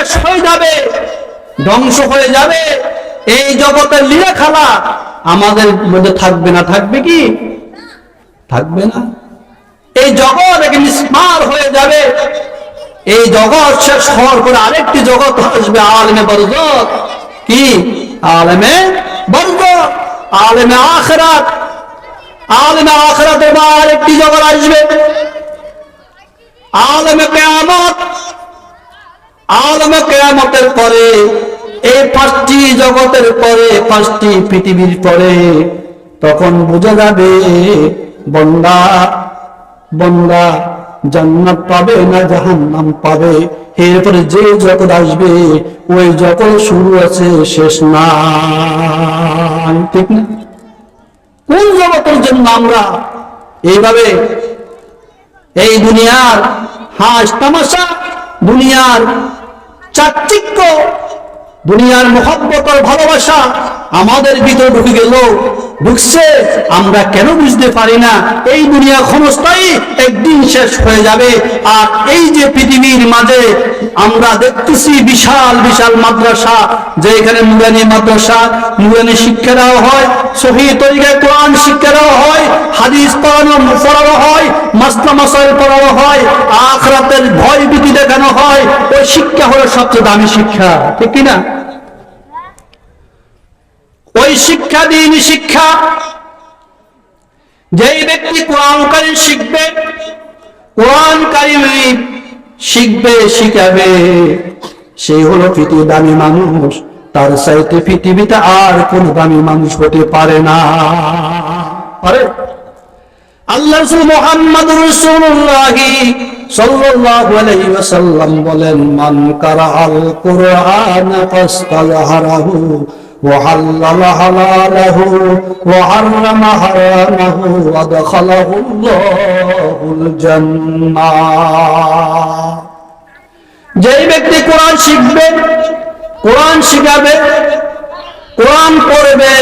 শেষ হয়ে যাবে, ধ্বংস হয়ে যাবে। এই জগতের লীলা খেলা, আমাদের মধ্যে থাকবে না, থাকবে কি? থাকবে না। এই জগৎ একে নিষ্মার হয়ে যাবে। এই জগৎ শেষ হওয়ার পরে আরেকটি জগৎ আসবে, আলেমে বরজত কি? আলেমে বরজত আলেমে আখরাত। আলেমে আখরাত এবার আরেকটি জগৎ আসবে। আলেমে কেয়ামত। আলমে কেয়ামতের পরে, এই পাঁচটি জগতের পরে, পাঁচটি পৃথিবীর পরে, তখন বোঝা যাবে, বন্দা বন্দা জান্নাত পাবে না জাহান্নাম পাবে। এরপরে যে জগৎ আসবে, ওই জগৎ শুরু আছে, শেষ না ঠিক না? কোন জগতের জন্য আমরা এইভাবে এই দুনিয়ার হাস তামাশা দুনিয়ার চাকচিক্য, দুনিয়ার মোহব্বত ভালোবাসা আমাদের ভিতরে ঢুকে গেল। ঢুকছে, আমরা কেন বুঝতে পারি না? এই দুনিয়া ক্ষণস্থায়ী একদিন শেষ হয়ে যাবে। আর এই যে পৃথিবীর মাঝে আমরা দেখতেছি বিশাল বিশাল মাদ্রাসা যে এখানে নুরানি মাদ্রাসা নুরানি শিক্ষা দেওয়া হয় সহি তরিকায় কোরআন শিক্ষা দেওয়া হয়, হাদিস পড়ানো পড়ানো হয় পড়ানো হয়, আখরাতের ভয় ভীতি দেখানো হয়, ওই শিক্ষা হলো সবচেয়ে দামি শিক্ষা, ঠিক কিনা? ওই শিক্ষা শিক্ষা, যেই ব্যক্তি কোরআন কারিম শিখবে, কোরআন কারিম শিখবে, শিখাবে সেই হলো পৃথিবীর দামি মানুষ। তার সাইতে পৃথিবীতে আর কোন দামি মানুষ হতে পারে না পারে আল্লাহ রাসূল মুহাম্মদুর রাসূলুল্লাহ সাল্লাল্লাহু আলাইহি ওয়াসাল্লাম বলেন মান কারাআল কুরআন ফাস্তাযহারাহু وحلل حلاله وحرم حرامه وادخله الله الجنة যেই ব্যক্তি কোরআন শিখবে কোরআন শিখাবে, কোরআন করবে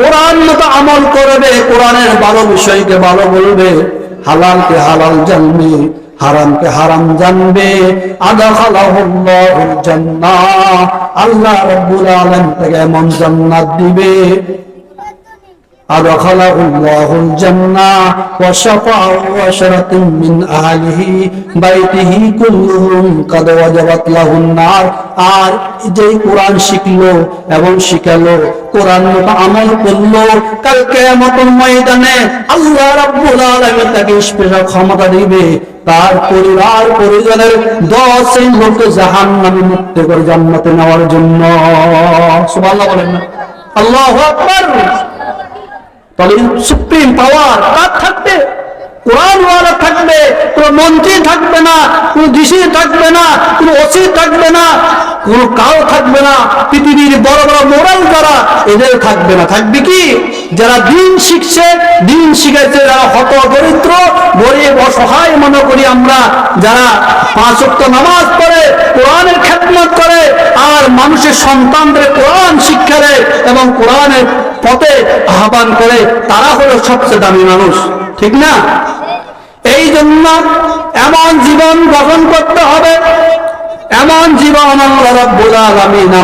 কোরআন মতো আমল করবে, কোরআনের ভালো বিষয়কে ভালো বলবে, হালালকে হালাল জানবে, হারামকে হারাম জানবে আদা আল্লাহ রাব্বুল এমন জান্নাত দিবে। أدخله الله الجنة وشفع عشرة من أهله بيته كلهم قد وجبت له النار আর যে কোরআন শিখলো এবং শিখালো কোরআন মতো আমল করলো কালকে মতন ময়দানে আল্লাহ রাব্বুল আলামিন তাকে স্পেশাল ক্ষমতা দিবে তার পরিবার পরিজনের দশ এই লোক জাহান নামে মুক্ত করে জান্নাতে নেওয়ার জন্য সুবহানাল্লাহ বলেন না আল্লাহু আকবার তাহলে সুপ্রিম পাওয়ার কার থাকবে? কোরআন ওয়ালা থাকবে মন্ত্রী থাকবে না ডিসি থাকবে না ওসি থাকবে না কাউ থাকবে না। পৃথিবীর বড় বড় মোরাল এদের থাকবে না। থাকবে কি? যারা দিন শিখছে, দিন শিখেছে যারা হত দরিদ্র, গরিব, অসহায় মনে করি আমরা, যারা পাঁচ নামাজ পড়ে মানুষের সন্তানদের কোরআন শিক্ষা দেয় এবং কোরআনের পথে আহ্বান করে, তারা হলো সবচেয়ে দামি মানুষ। ঠিক না? এই জন্য এমন জীবন গঠন করতে হবে, এমন জীবন আল্লাহ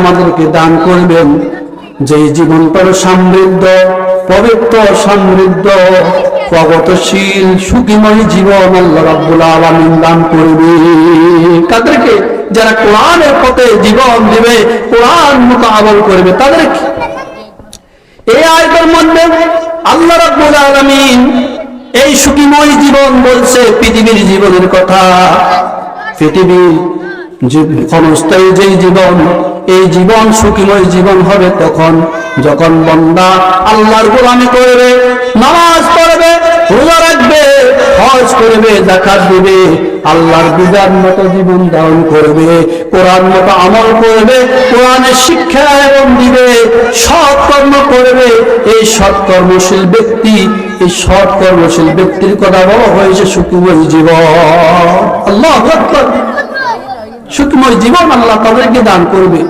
আমাদেরকে দান করবেন যে জীবনটা সমৃদ্ধ, পবিত্র, সমৃদ্ধ, প্রগতশীল, সুখীময় জীবন আল্লাহ রাব্বুল আলামিন দান করবে কাদেরকে? যারা কোরআনের পথে জীবন দিবে, কোরআন আমল করবে তাদেরকে এই আয়তের মধ্যে আল্লাহ রাব্বুল আলামিন এই সুখীময় জীবন বলছে, পৃথিবীর জীবনের কথা। পৃথিবী যে ক্ষণস্থায়ী যেই জীবন, এই জীবন সুখীময় জীবন হবে তখন যখন বন্দা আল্লাহর গোলামি করবে, নামাজ পড়বে, রোজা রাখবে, হজ করবে জাকাত দিবে, আল্লাহর বিধান মতো জীবন ধারণ করবে, কোরআন মতো আমল করবে, কোরআনের শিক্ষা এবং দিবে, সৎ কর্ম করবে। এই সৎ কর্মশীল ব্যক্তি, এই সৎ কর্মশীল ব্যক্তির কথা বলা হয়েছে সুখময় জীবন। আল্লাহ সুখময় জীবন আল্লাহ তাদেরকে দান করবে।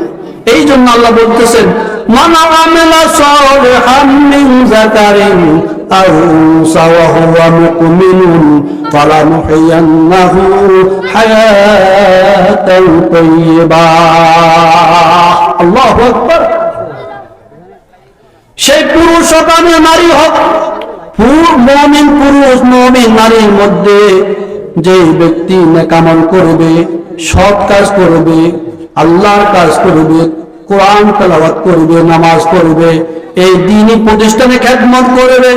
এই জন্য আল্লাহ বলতেছেন সালিহান মিন যাকারিন আও উনসা ওয়া হুয়া মুমিনুন ফালানুহইয়ান্নাহু হায়াতান তাইয়্যিবা আল্লাহু সেই পুরুষ আমি নারী হোক মমিন, পুরুষ মমিন নারীর মধ্যে যে ব্যক্তি নেকামল করবে, সৎ কাজ করবে, আল্লাহর কাজ করবে কোরআন তেলাওয়াত করবে, নামাজ পড়বে, এই দিনই প্রতিষ্ঠানে খ্যাতমত করবে।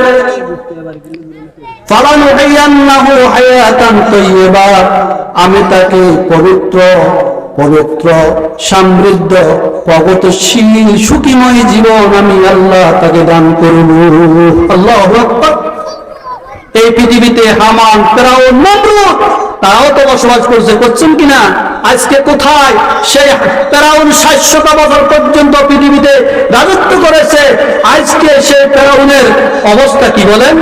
আমি তাকে পবিত্র পবিত্র, সমৃদ্ধ, প্রগতিশীল, সুখীময় জীবন আমি আল্লাহ তাকে দান করব। আল্লাহ এই পৃথিবীতে হামান তারাও তারাও তো বসবাস করছে, করছেন কিনা? আজকে কোথায়? সেই প্যারাউন সাতশোটা বছর পর্যন্ত পৃথিবীতে রাজত্ব করেছে। আজকে সেই প্যারাউনের অবস্থা কি বলেন?